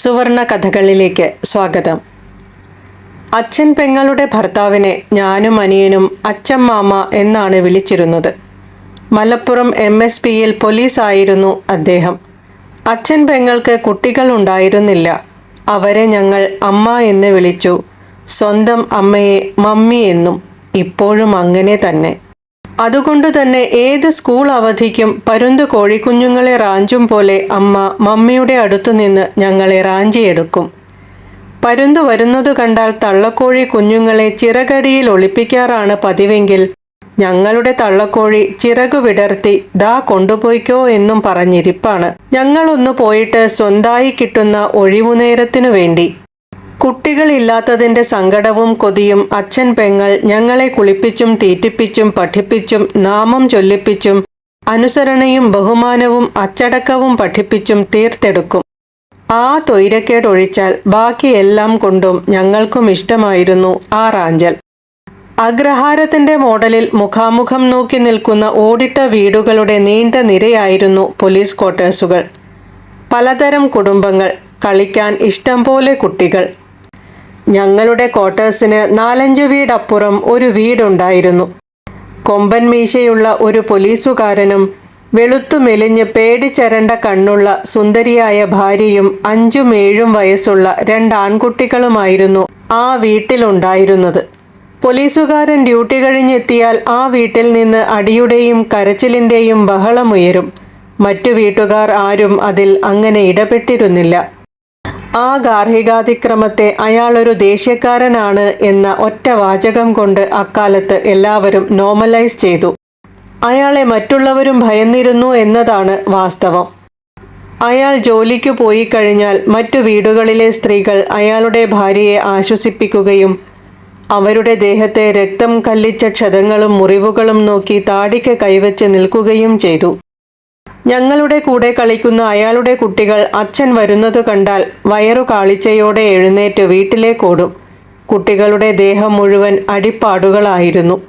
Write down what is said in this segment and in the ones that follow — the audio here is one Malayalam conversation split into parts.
സുവർണ കഥകളിലേക്ക് സ്വാഗതം. അച്ഛൻ പെങ്ങളുടെ ഭർത്താവിനെ ഞാനും അനിയനും അച്ഛൻ മാമ എന്നാണ് വിളിച്ചിരുന്നത്. മലപ്പുറം എം എസ് പിയിൽ പോലീസായിരുന്നു അദ്ദേഹം. അച്ഛൻ പെങ്ങൾക്ക് കുട്ടികൾ ഉണ്ടായിരുന്നില്ല. അവരെ ഞങ്ങൾ അമ്മ എന്ന് വിളിച്ചു. സ്വന്തം അമ്മയെ മമ്മി എന്നും ഇപ്പോഴും അങ്ങനെ തന്നെ. അതുകൊണ്ട് തന്നെ ഏത് സ്കൂൾ അവധിക്കും പരുന്ത് കോഴിക്കുഞ്ഞുങ്ങളെ റാഞ്ചും പോലെ അമ്മ മമ്മിയുടെ അടുത്തു നിന്ന് ഞങ്ങളെ റാഞ്ചിയെടുക്കും. പരുന്ത് വരുന്നത് കണ്ടാൽ തള്ളക്കോഴി കുഞ്ഞുങ്ങളെ ചിറകടിയിൽ ഒളിപ്പിക്കാറാണ് പതിവെങ്കിൽ ഞങ്ങളുടെ തള്ളക്കോഴി ചിറകു വിടർത്തി ദാ കൊണ്ടുപോയിക്കോ എന്നും പറഞ്ഞിരിപ്പാണ്. ഞങ്ങളൊന്ന് പോയിട്ട് സ്വന്തായി കിട്ടുന്ന ഒഴിവുനേരത്തിനു വേണ്ടി കുട്ടികളില്ലാത്തതിന്റെ സങ്കടവും കൊതിയും അച്ഛൻ പെങ്ങൾ ഞങ്ങളെ കുളിപ്പിച്ചും തീറ്റിപ്പിച്ചും പഠിപ്പിച്ചും നാമം ചൊല്ലിപ്പിച്ചും അനുസരണയും ബഹുമാനവും അച്ചടക്കവും പഠിപ്പിച്ചും തീർത്തെടുക്കും. ആ തൊയ്രക്കേടൊഴിച്ചാൽ ബാക്കിയെല്ലാം കൊണ്ടും ഞങ്ങൾക്കും ഇഷ്ടമായിരുന്നു ആ റാഞ്ചൽ അഗ്രഹാരത്തിന്റെ മോഡലിൽ മുഖാമുഖം നോക്കി നിൽക്കുന്ന ഓടിട്ട വീടുകളുടെ നീണ്ട നിരയായിരുന്നു പോലീസ് ക്വാർട്ടേഴ്സുകൾ. പലതരം കുടുംബങ്ങൾ കളിക്കാൻ ഇഷ്ടം പോലെ കുട്ടികൾ. ഞങ്ങളുടെ ക്വാർട്ടേഴ്സിന് നാലഞ്ച് വീടപ്പുറം ഒരു വീടുണ്ടായിരുന്നു. കൊമ്പൻ മീശയുള്ള ഒരു പോലീസുകാരനും വെളുത്തു മെലിഞ്ഞ് പേടിച്ചരണ്ട കണ്ണുള്ള സുന്ദരിയായ ഭാര്യയും അഞ്ചും ഏഴും വയസ്സുള്ള രണ്ടാൺകുട്ടികളുമായിരുന്നു ആ വീട്ടിലുണ്ടായിരുന്നത്. പോലീസുകാരൻ ഡ്യൂട്ടി കഴിഞ്ഞെത്തിയാൽ ആ വീട്ടിൽ നിന്ന് അടിയുടെയും കരച്ചിലിന്റെയും ബഹളമുയരും. മറ്റു വീട്ടുകാർ ആരും അതിൽ അങ്ങനെ ഇടപെട്ടിരുന്നില്ല. ആ ഗാർഹികാതിക്രമത്തെ അയാളൊരു ദേഷ്യക്കാരനാണ് എന്ന ഒറ്റ വാചകം കൊണ്ട് അക്കാലത്ത് എല്ലാവരും നോർമലൈസ് ചെയ്തു. അയാളെ മറ്റുള്ളവരും ഭയന്നിരുന്നു എന്നതാണ് വാസ്തവം. അയാൾ ജോലിക്കു പോയി കഴിഞ്ഞാൽ മറ്റു വീടുകളിലെ സ്ത്രീകൾ അയാളുടെ ഭാര്യയെ ആശ്വസിപ്പിക്കുകയും അവരുടെ ദേഹത്തെ രക്തം കല്ലിച്ച ക്ഷതങ്ങളും മുറിവുകളും നോക്കി താടിക്ക് കൈവച്ച് നിൽക്കുകയും ചെയ്തു. ഞങ്ങളുടെ കൂടെ കളിക്കുന്ന അയാളുടെ കുട്ടികൾ അച്ഛൻ വരുന്നത് കണ്ടാൽ വയറു കാളിച്ചയോടെ എഴുന്നേറ്റ് വീട്ടിലേക്കോടും കുട്ടികളുടെ ദേഹം മുഴുവൻ അടിപ്പാടുകളായിരുന്നു.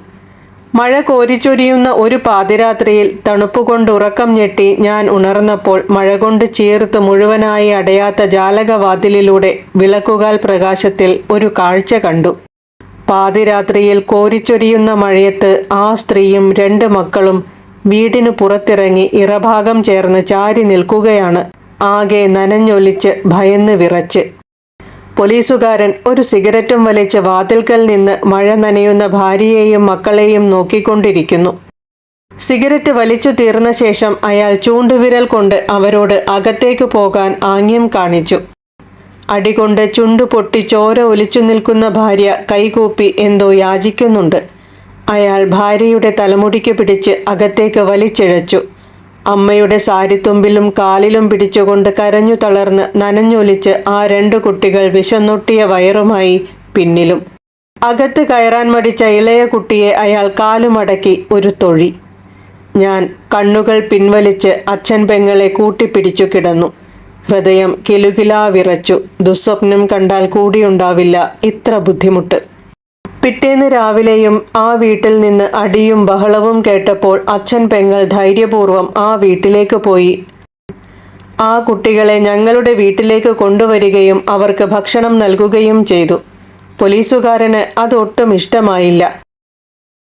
മഴ കോരിച്ചൊരിയുന്ന ഒരു പാതിരാത്രിയിൽ തണുപ്പുകൊണ്ട് ഉറക്കം ഞെട്ടി ഞാൻ ഉണർന്നപ്പോൾ മഴ കൊണ്ട് ചീർത്ത് മുഴുവനായി അടയാത്ത ജാലകവാതിലിലൂടെ വിളക്കുകാൽ പ്രകാശത്തിൽ ഒരു കാഴ്ച കണ്ടു. പാതിരാത്രിയിൽ കോരിച്ചൊരിയുന്ന മഴയത്ത് ആ സ്ത്രീയും രണ്ട് മക്കളും വീടിന് പുറത്തിറങ്ങി ഇറഭാഗം ചേർന്ന് ചാരി നിൽക്കുകയാണ്. ആകെ നനഞ്ഞൊലിച്ച് ഭയന്ന് വിറച്ച്. പോലീസുകാരൻ ഒരു സിഗരറ്റും വലിച്ച് വാതിൽക്കൽ നിന്ന് മഴ നനയുന്ന ഭാര്യയെയും മക്കളെയും നോക്കിക്കൊണ്ടിരിക്കുന്നു. സിഗരറ്റ് വലിച്ചു തീർന്ന ശേഷം അയാൾ ചൂണ്ടുവിരൽ കൊണ്ട് അവരോട് അകത്തേക്ക് പോകാൻ ആംഗ്യം കാണിച്ചു. അടികൊണ്ട് ചുണ്ടു പൊട്ടി ചോര ഒലിച്ചു നിൽക്കുന്ന ഭാര്യ കൈകൂപ്പി എന്തോ യാചിക്കുന്നുണ്ട്. അയാൾ ഭാര്യയുടെ തലമുടിക്ക് പിടിച്ച് അകത്തേക്ക് വലിച്ചിഴച്ചു. അമ്മയുടെ സാരിത്തുമ്പിലും കാലിലും പിടിച്ചുകൊണ്ട് കരഞ്ഞു തളർന്ന് നനഞ്ഞൊലിച്ച് ആ രണ്ട് കുട്ടികൾ വിശന്നൊട്ടിയ വയറുമായി പിന്നിലും. അകത്ത് കയറാൻ മടിച്ച ഇളയ കുട്ടിയെ അയാൾ കാലുമടക്കി ഒരു തൊഴി. ഞാൻ കണ്ണുകൾ പിൻവലിച്ച് അച്ഛൻ പെങ്ങളെ കൂട്ടിപ്പിടിച്ചു കിടന്നു. ഹൃദയം കിലുകിലാ വിറച്ചു. ദുസ്വപ്നം കണ്ടാൽ കൂടിയുണ്ടാവില്ല ഇത്ര ബുദ്ധിമുട്ട്. പിറ്റേന്ന് രാവിലെയും ആ വീട്ടിൽ നിന്ന് അടിയും ബഹളവും കേട്ടപ്പോൾ അച്ഛൻ പെങ്ങൾ ധൈര്യപൂർവം ആ വീട്ടിലേക്ക് പോയി. ആ കുട്ടികളെ ഞങ്ങളുടെ വീട്ടിലേക്ക് കൊണ്ടുവരികയും അവർക്ക് ഭക്ഷണം നൽകുകയും ചെയ്തു. പോലീസുകാരന് അതൊട്ടും ഇഷ്ടമായില്ല.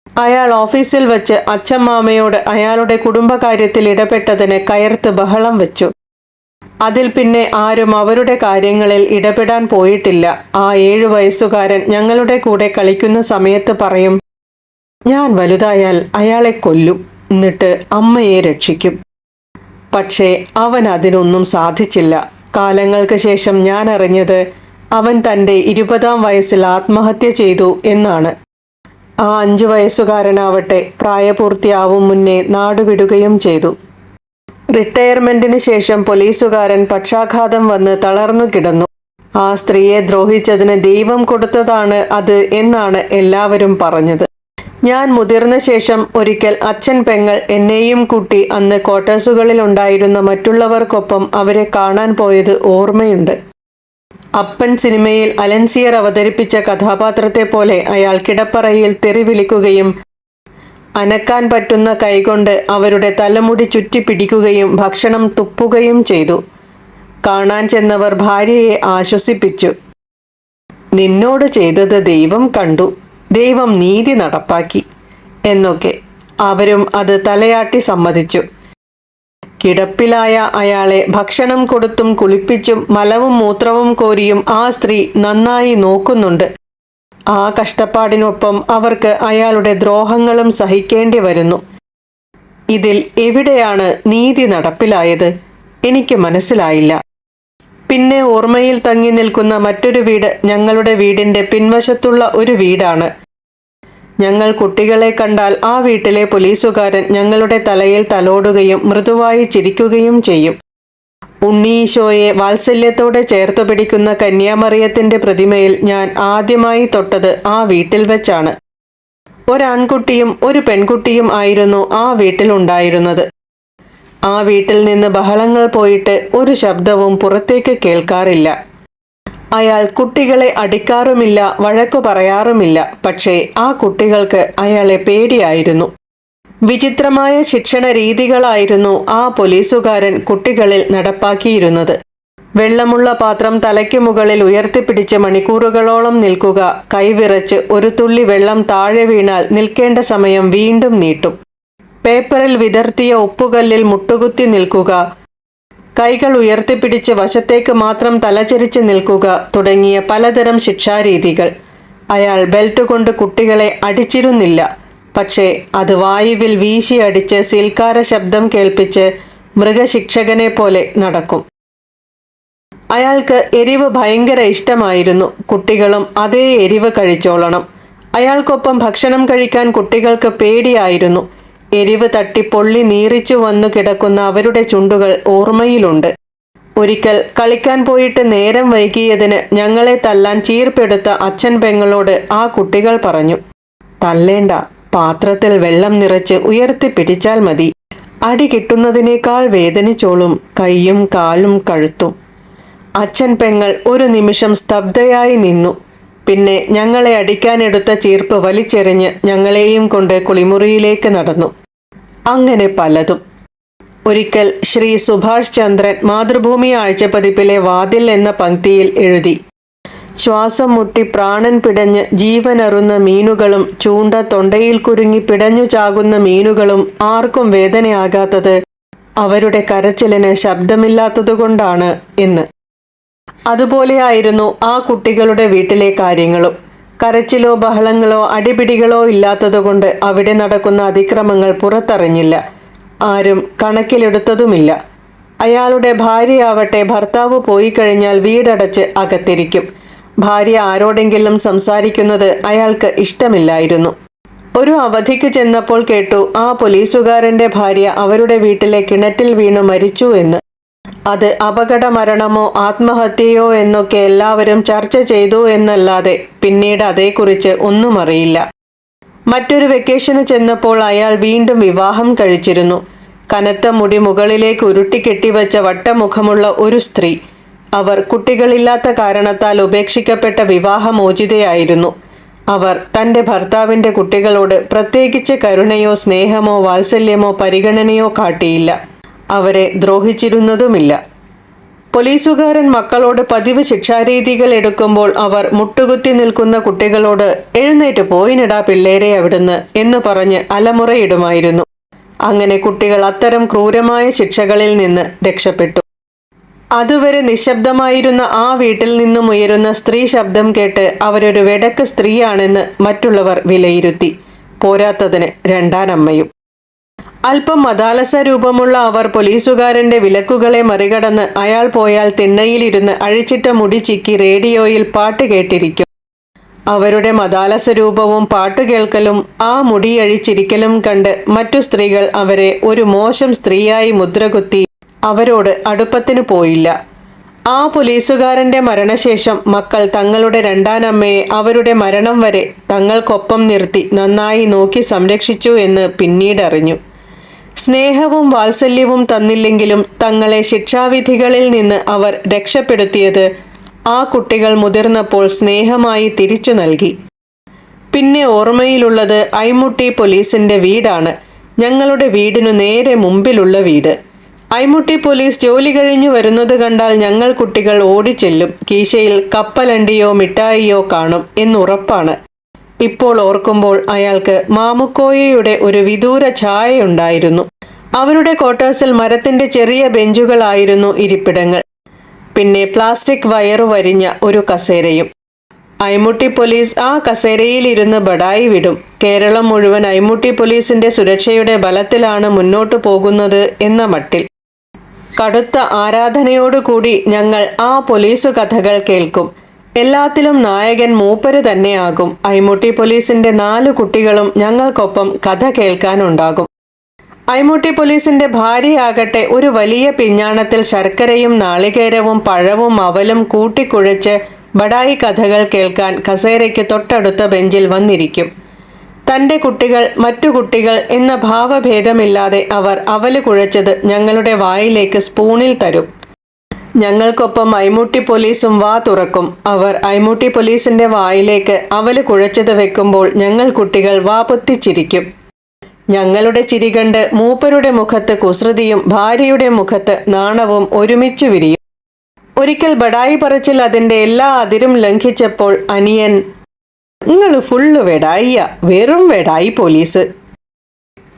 അയാൾ ഓഫീസിൽ വച്ച് അച്ഛമ്മാമയോട് അയാളുടെ കുടുംബകാര്യത്തിൽ ഇടപെട്ടതിന് കയർത്ത് ബഹളം വെച്ചു. അതിൽ പിന്നെ ആരും അവരുടെ കാര്യങ്ങളിൽ ഇടപെടാൻ പോയിട്ടില്ല. ആ ഏഴു വയസ്സുകാരൻ ഞങ്ങളുടെ കൂടെ കളിക്കുന്ന സമയത്ത് പറയും ഞാൻ വലുതായാൽ അയാളെ കൊല്ലും എന്നിട്ട് അമ്മയെ രക്ഷിക്കും. പക്ഷേ അവൻ അതിനൊന്നും സാധിച്ചില്ല. കാലങ്ങൾക്ക് ശേഷം ഞാൻ അറിഞ്ഞത് അവൻ തന്റെ ഇരുപതാം വയസ്സിൽ ആത്മഹത്യ ചെയ്തു എന്നാണ്. ആ അഞ്ചു വയസ്സുകാരനാവട്ടെ പ്രായപൂർത്തിയാവും മുന്നേ നാടുവിടുകയും ചെയ്തു. റിട്ടയർമെന്റിന് ശേഷം പോലീസുകാരൻ പക്ഷാഘാതം വന്ന് തളർന്നു കിടന്നു. ആ സ്ത്രീയെ ദ്രോഹിച്ചതിന് ദൈവം കൊടുത്തതാണ് അത് എന്നാണ് എല്ലാവരും പറഞ്ഞത്. ഞാൻ മുതിർന്ന ശേഷം ഒരിക്കൽ അച്ഛൻ പെങ്ങൾ എന്നെയും കൂട്ടി അന്ന് ക്വാർട്ടേഴ്സുകളിൽ ഉണ്ടായിരുന്ന മറ്റുള്ളവർക്കൊപ്പം അവരെ കാണാൻ പോയത് ഓർമ്മയുണ്ട്. അപ്പൻ സിനിമയിൽ അലൻസിയർ അവതരിപ്പിച്ച കഥാപാത്രത്തെ പോലെ അയാൾ കിടപ്പറയിൽ തെറി വിളിക്കുകയും അനക്കാൻ പറ്റുന്ന കൈകൊണ്ട് അവരുടെ തലമുടി ചുറ്റിപ്പിടിക്കുകയും ഭക്ഷണം തുപ്പുകയും ചെയ്തു. കാണാൻ ചെന്നവർ ഭാര്യയെ ആശ്വസിപ്പിച്ചു. നിന്നോട് ചെയ്തത് ദൈവം കണ്ടു. ദൈവം നീതി നടപ്പാക്കി. എന്നൊക്കെ അവരും അത് തലയാട്ടി സമ്മതിച്ചു. കിടപ്പിലായ അയാളെ ഭക്ഷണം കൊടുത്തും കുളിപ്പിച്ചും മലവും മൂത്രവും കോരിയും ആ സ്ത്രീ നന്നായി നോക്കുന്നുണ്ട്. ആ കഷ്ടപ്പാടിനൊപ്പം അവർക്ക് അയാളുടെ ദ്രോഹങ്ങളും സഹിക്കേണ്ടി വരുന്നു. ഇതിൽ എവിടെയാണ് നീതി നടപ്പിലായത്? എനിക്ക് മനസ്സിലായില്ല. പിന്നെ ഓർമ്മയിൽ തങ്ങി നിൽക്കുന്ന മറ്റൊരു വീട് ഞങ്ങളുടെ വീടിന്റെ പിൻവശത്തുള്ള ഒരു വീടാണ്. ഞങ്ങൾ കുട്ടികളെ കണ്ടാൽ ആ വീട്ടിലെ പോലീസുകാരൻ ഞങ്ങളുടെ തലയിൽ തലോടുകയും മൃദുവായി ചിരിക്കുകയും ചെയ്യും. ഉണ്ണീശോയെ വാത്സല്യത്തോടെ ചേർത്തു പിടിക്കുന്ന കന്യാമറിയത്തിന്റെ പ്രതിമയിൽ ഞാൻ ആദ്യമായി തൊട്ടത് ആ വീട്ടിൽ വെച്ചാണ്. ഒരാൺകുട്ടിയും ഒരു പെൺകുട്ടിയും ആയിരുന്നു ആ വീട്ടിൽ ഉണ്ടായിരുന്നത്. ആ വീട്ടിൽ നിന്ന് ബഹളങ്ങൾ പോയിട്ട് ഒരു ശബ്ദവും പുറത്തേക്ക് കേൾക്കാറില്ല. അയാൾ കുട്ടികളെ അടിക്കാറുമില്ല വഴക്കു പറയാറുമില്ല പക്ഷേ ആ കുട്ടികൾക്ക് അയാളെ പേടിയായിരുന്നു. വിചിത്രമായ ശിക്ഷണ രീതികളായിരുന്നു ആ പോലീസുകാരൻ കുട്ടികളിൽ നടപ്പാക്കിയിരുന്നത്. വെള്ളമുള്ള പാത്രം തലയ്ക്ക് മുകളിൽ ഉയർത്തിപ്പിടിച്ച് മണിക്കൂറുകളോളം നിൽക്കുക കൈവിറച്ച് ഒരു തുള്ളി വെള്ളം താഴെ വീണാൽ നിൽക്കേണ്ട സമയം വീണ്ടും നീട്ടും. പേപ്പറിൽ വിതർത്തിയ ഉപ്പുകല്ലിൽ മുട്ടുകുത്തി നിൽക്കുക കൈകൾ ഉയർത്തിപ്പിടിച്ച് വശത്തേക്ക് മാത്രം തലചരിച്ച് നിൽക്കുക തുടങ്ങിയ പലതരം ശിക്ഷാരീതികൾ. അയാൾ ബെൽറ്റ് കൊണ്ട് കുട്ടികളെ അടിച്ചിരുന്നില്ല. പക്ഷേ അത് വായുവിൽ വീശിയടിച്ച് സീൽക്കാര ശബ്ദം കേൾപ്പിച്ച് മൃഗശിക്ഷകനെ പോലെ നടക്കും. അയാൾക്ക് എരിവ് ഭയങ്കര ഇഷ്ടമായിരുന്നു. കുട്ടികളും അതേ എരിവ് കഴിച്ചോളണം. അയാൾക്കൊപ്പം ഭക്ഷണം കഴിക്കാൻ കുട്ടികൾക്ക് പേടിയായിരുന്നു. എരിവ് തട്ടി പൊള്ളി നീറിച്ചു വന്നു കിടക്കുന്ന അവരുടെ ചുണ്ടുകൾ ഓർമ്മയിലുണ്ട്. ഒരിക്കൽ കളിക്കാൻ പോയിട്ട് നേരം വൈകിയതിന് ഞങ്ങളെ തല്ലാൻ ചീർപ്പെടുത്ത അച്ഛൻ പെങ്ങളോട് ആ കുട്ടികൾ പറഞ്ഞു തല്ലേണ്ട പാത്രത്തിൽ വെള്ളം നിറച്ച് ഉയർത്തി പിടിച്ചാൽ മതി. അടി കിട്ടുന്നതിനേക്കാൾ വേദനിച്ചോളും കൈയും കാലും കഴുത്തും. അച്ഛൻ പെങ്ങൾ ഒരു നിമിഷം സ്തബ്ധയായി നിന്നു. പിന്നെ ഞങ്ങളെ അടിക്കാനെടുത്ത ചീർപ്പ് വലിച്ചെറിഞ്ഞ് ഞങ്ങളെയും കൊണ്ട് കുളിമുറിയിലേക്ക് നടന്നു. അങ്ങനെ പലതും. ഒരിക്കൽ ശ്രീ സുഭാഷ് ചന്ദ്രൻ മാതൃഭൂമി ആഴ്ചപ്പതിപ്പിലെ വാതിൽ എന്ന പങ്ക്തിയിൽ എഴുതി. ശ്വാസം മുട്ടി പ്രാണൻ പിടഞ്ഞ് ജീവനറുന്ന മീനുകളും ചൂണ്ട തൊണ്ടയിൽ കുരുങ്ങി പിടഞ്ഞു ചാകുന്ന മീനുകളും ആർക്കും വേദനയാകാത്തത് അവരുടെ കരച്ചിലിന് ശബ്ദമില്ലാത്തതുകൊണ്ടാണ് എന്ന്. അതുപോലെയായിരുന്നു ആ കുട്ടികളുടെ വീട്ടിലെ കാര്യങ്ങളും. കരച്ചിലോ ബഹളങ്ങളോ അടിപിടികളോ ഇല്ലാത്തതുകൊണ്ട് അവിടെ നടക്കുന്ന അതിക്രമങ്ങൾ പുറത്തറിഞ്ഞില്ല. ആരും കണക്കിലെടുത്തതുമില്ല. അയാളുടെ ഭാര്യയാവട്ടെ ഭർത്താവ് പോയി കഴിഞ്ഞാൽ വീടടച്ച് അകത്തിരിക്കും. ഭാര്യ ആരോടെങ്കിലും സംസാരിക്കുന്നത് അയാൾക്ക് ഇഷ്ടമില്ലായിരുന്നു. ഒരു അവധിക്ക് ചെന്നപ്പോൾ കേട്ടു ആ പോലീസുകാരന്റെ ഭാര്യ അവരുടെ വീട്ടിലെ കിണറ്റിൽ വീണു മരിച്ചു എന്ന്. അത് അപകട മരണമോ ആത്മഹത്യയോ എന്നൊക്കെ എല്ലാവരും ചർച്ച ചെയ്തു എന്നല്ലാതെ പിന്നീട് അതേക്കുറിച്ച് ഒന്നും അറിയില്ല. മറ്റൊരു വെക്കേഷന് ചെന്നപ്പോൾ അയാൾ വീണ്ടും വിവാഹം കഴിച്ചിരുന്നു. കനത്ത മുടി മുകളിലേക്ക് ഉരുട്ടിക്കെട്ടിവച്ച വട്ടമുഖമുള്ള ഒരു സ്ത്രീ അവർ കുട്ടികളില്ലാത്ത കാരണത്താൽ ഉപേക്ഷിക്കപ്പെട്ട വിവാഹമോചിതയായിരുന്നു. അവർ തന്റെ ഭർത്താവിന്റെ കുട്ടികളോട് പ്രത്യേകിച്ച് കരുണയോ സ്നേഹമോ വാത്സല്യമോ പരിഗണനയോ കാട്ടിയില്ല. അവരെ ദ്രോഹിച്ചിരുന്നതുമില്ല. പോലീസുകാരൻ മക്കളോട് പതിവ് ശിക്ഷാരീതികൾ എടുക്കുമ്പോൾ അവർ മുട്ടുകുത്തി നിൽക്കുന്ന കുട്ടികളോട് എഴുന്നേറ്റ് പോയിനിടാ പിള്ളേരെ അവിടുന്ന് എന്ന് പറഞ്ഞ് അലമുറയിടുമായിരുന്നു. അങ്ങനെ കുട്ടികൾ അത്തരം ക്രൂരമായ ശിക്ഷകളിൽ നിന്ന് രക്ഷപ്പെട്ടു. അതുവരെ നിശബ്ദമായിരുന്ന ആ വീട്ടിൽ നിന്നും ഉയരുന്ന സ്ത്രീ ശബ്ദം കേട്ട് അവരൊരു വെടക്ക് സ്ത്രീയാണെന്ന് മറ്റുള്ളവർ വിലയിരുത്തി. പോരാത്തതിന് രണ്ടാനമ്മയും അല്പം മതാലസ രൂപമുള്ള അവർ പോലീസുകാരന്റെ വിലക്കുകളെ മറികടന്ന് അയാൾ പോയാൽ തിണ്ണയിലിരുന്ന് അഴിച്ചിട്ട മുടി ചിക്കി റേഡിയോയിൽ പാട്ട് കേട്ടിരിക്കും. അവരുടെ മതാലസ രൂപവും പാട്ടു കേൾക്കലും ആ മുടിയഴിച്ചിരിക്കലും കണ്ട് മറ്റു സ്ത്രീകൾ അവരെ ഒരു മോശം സ്ത്രീയായി മുദ്രകുത്തി അവരോട് അടുപ്പത്തിന് പോയില്ല. ആ പോലീസുകാരന്റെ മരണശേഷം മക്കൾ തങ്ങളുടെ രണ്ടാനമ്മയെ അവരുടെ മരണം വരെ തങ്ങൾക്കൊപ്പം നിർത്തി നന്നായി നോക്കി സംരക്ഷിച്ചു എന്ന് പിന്നീട് അറിഞ്ഞു സ്നേഹവും വാത്സല്യവും തന്നില്ലെങ്കിലും തങ്ങളെ ശിക്ഷാവിധികളിൽ നിന്ന് അവർ രക്ഷപ്പെടുത്തിയത് ആ കുട്ടികൾ മുതിർന്നപ്പോൾ സ്നേഹമായി തിരിച്ചു നൽകി. പിന്നെ ഓർമ്മയിലുള്ളത് ഐമുട്ടി പോലീസിന്റെ വീടാണ്. ഞങ്ങളുടെ വീടിനു നേരെ മുമ്പിലുള്ള വീട്. ഐമുട്ടി പോലീസ് ജോലി കഴിഞ്ഞു വരുന്നത് കണ്ടാൽ ഞങ്ങൾ കുട്ടികൾ ഓടിച്ചെല്ലും. കീശയിൽ കപ്പലണ്ടിയോ മിഠായിയോ കാണും എന്നുറപ്പാണ്. ഇപ്പോൾ ഓർക്കുമ്പോൾ അയാൾക്ക് മാമുക്കോയയുടെ ഒരു വിദൂര ഛായയുണ്ടായിരുന്നു. അവരുടെ ക്വാർട്ടേഴ്സിൽ മരത്തിന്റെ ചെറിയ ബെഞ്ചുകളായിരുന്നു ഇരിപ്പിടങ്ങൾ. പിന്നെ പ്ലാസ്റ്റിക് വയറു വരിഞ്ഞ ഒരു കസേരയും. ഐമുട്ടി പോലീസ് ആ കസേരയിൽ ഇരുന്ന് ബടായി വിടും. കേരളം മുഴുവൻ ഐമുട്ടി പോലീസിന്റെ സുരക്ഷയുടെ ബലത്തിലാണ് മുന്നോട്ടു പോകുന്നത് എന്ന മട്ടിൽ. കടുത്ത ആരാധനയോടുകൂടി ഞങ്ങൾ ആ പോലീസു കഥകൾ കേൾക്കും. എല്ലാത്തിലും നായകൻ മൂപ്പര് തന്നെയാകും. ഐമുട്ടി പോലീസിന്റെ നാലു കുട്ടികളും ഞങ്ങൾക്കൊപ്പം കഥ കേൾക്കാനുണ്ടാകും. ഐമുട്ടി പോലീസിന്റെ ഭാര്യയാകട്ടെ ഒരു വലിയ പിഞ്ഞാണത്തിൽ ശർക്കരയും നാളികേരവും പഴവും അവലും കൂട്ടിക്കുഴച്ച് ബടായി കഥകൾ കേൾക്കാൻ കസേരയ്ക്ക് തൊട്ടടുത്ത ബെഞ്ചിൽ വന്നിരിക്കും. തന്റെ കുട്ടികൾ മറ്റു കുട്ടികൾ എന്ന ഭാവഭേദമില്ലാതെ അവർ അവൽ കുഴച്ചത് ഞങ്ങളുടെ വായിലേക്ക് സ്പൂണിൽ തരും. ഞങ്ങൾക്കൊപ്പം ഐമുട്ടി പോലീസും വാ തുറക്കും. അവർ ഐമുട്ടി പോലീസിന്റെ വായിലേക്ക് അവൽ കുഴച്ചത് വെക്കുമ്പോൾ ഞങ്ങൾ കുട്ടികൾ വാ പൊത്തിച്ചിരിക്കും. ഞങ്ങളുടെ ചിരി കണ്ട് മൂപ്പരുടെ മുഖത്ത് കുസൃതിയും ഭാര്യയുടെ മുഖത്ത് നാണവും ഒരുമിച്ചു വിരിയും. ഒരിക്കൽ ബടായി പറച്ചിൽ അതിന്റെ എല്ലാ അതിരും ലംഘിച്ചപ്പോൾ അനിയൻ നിങ്ങൾ ഫുള്ള് വെടായിയ വെറും വെടായി പോലീസ്.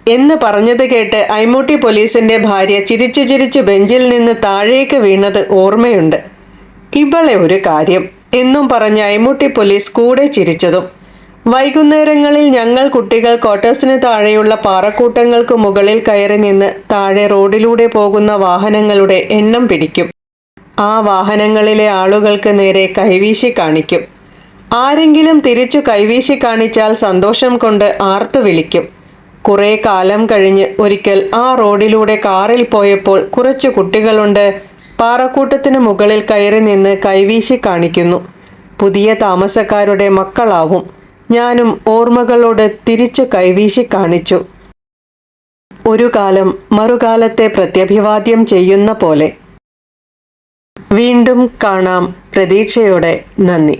എന്ന് പറഞ്ഞത് കേട്ട് ഐമൂട്ടി പോലീസിന്റെ ഭാര്യ ചിരിച്ചു ചിരിച്ചു ബെഞ്ചിൽ നിന്ന് താഴേക്ക് വീണത് ഓർമ്മയുണ്ട്. ഇവളെ ഒരു കാര്യം എന്നും പറഞ്ഞ് ഐമൂട്ടി പോലീസ് കൂടെ ചിരിച്ചതും. വൈകുന്നേരങ്ങളിൽ ഞങ്ങൾ കുട്ടികൾ ക്വാർട്ടേഴ്സിന് താഴെയുള്ള പാറക്കൂട്ടങ്ങൾക്ക് മുകളിൽ കയറി നിന്ന് താഴെ റോഡിലൂടെ പോകുന്ന വാഹനങ്ങളുടെ എണ്ണം പിടിക്കും. ആ വാഹനങ്ങളിലെ ആളുകൾക്ക് നേരെ കൈവീശി കാണിക്കും. ആരെങ്കിലും തിരിച്ചു കൈവീശി കാണിച്ചാൽ സന്തോഷം കൊണ്ട് ആർത്തു വിളിക്കും. കുറെ കാലം കഴിഞ്ഞ് ഒരിക്കൽ ആ റോഡിലൂടെ കാറിൽ പോയപ്പോൾ കുറച്ചു കുട്ടികളുണ്ട് പാറക്കൂട്ടത്തിന് മുകളിൽ കയറി നിന്ന് കൈവീശി കാണിക്കുന്നു. പുതിയ താമസക്കാരുടെ മക്കളാവും. ഞാനും ഓർമ്മകളോട് തിരിച്ചു കൈവീശി കാണിച്ചു. ഒരു കാലം മറുകാലത്തെ പ്രത്യഭിവാദ്യം ചെയ്യുന്ന പോലെ. വീണ്ടും കാണാം. പ്രതീക്ഷയോടെ നന്ദി.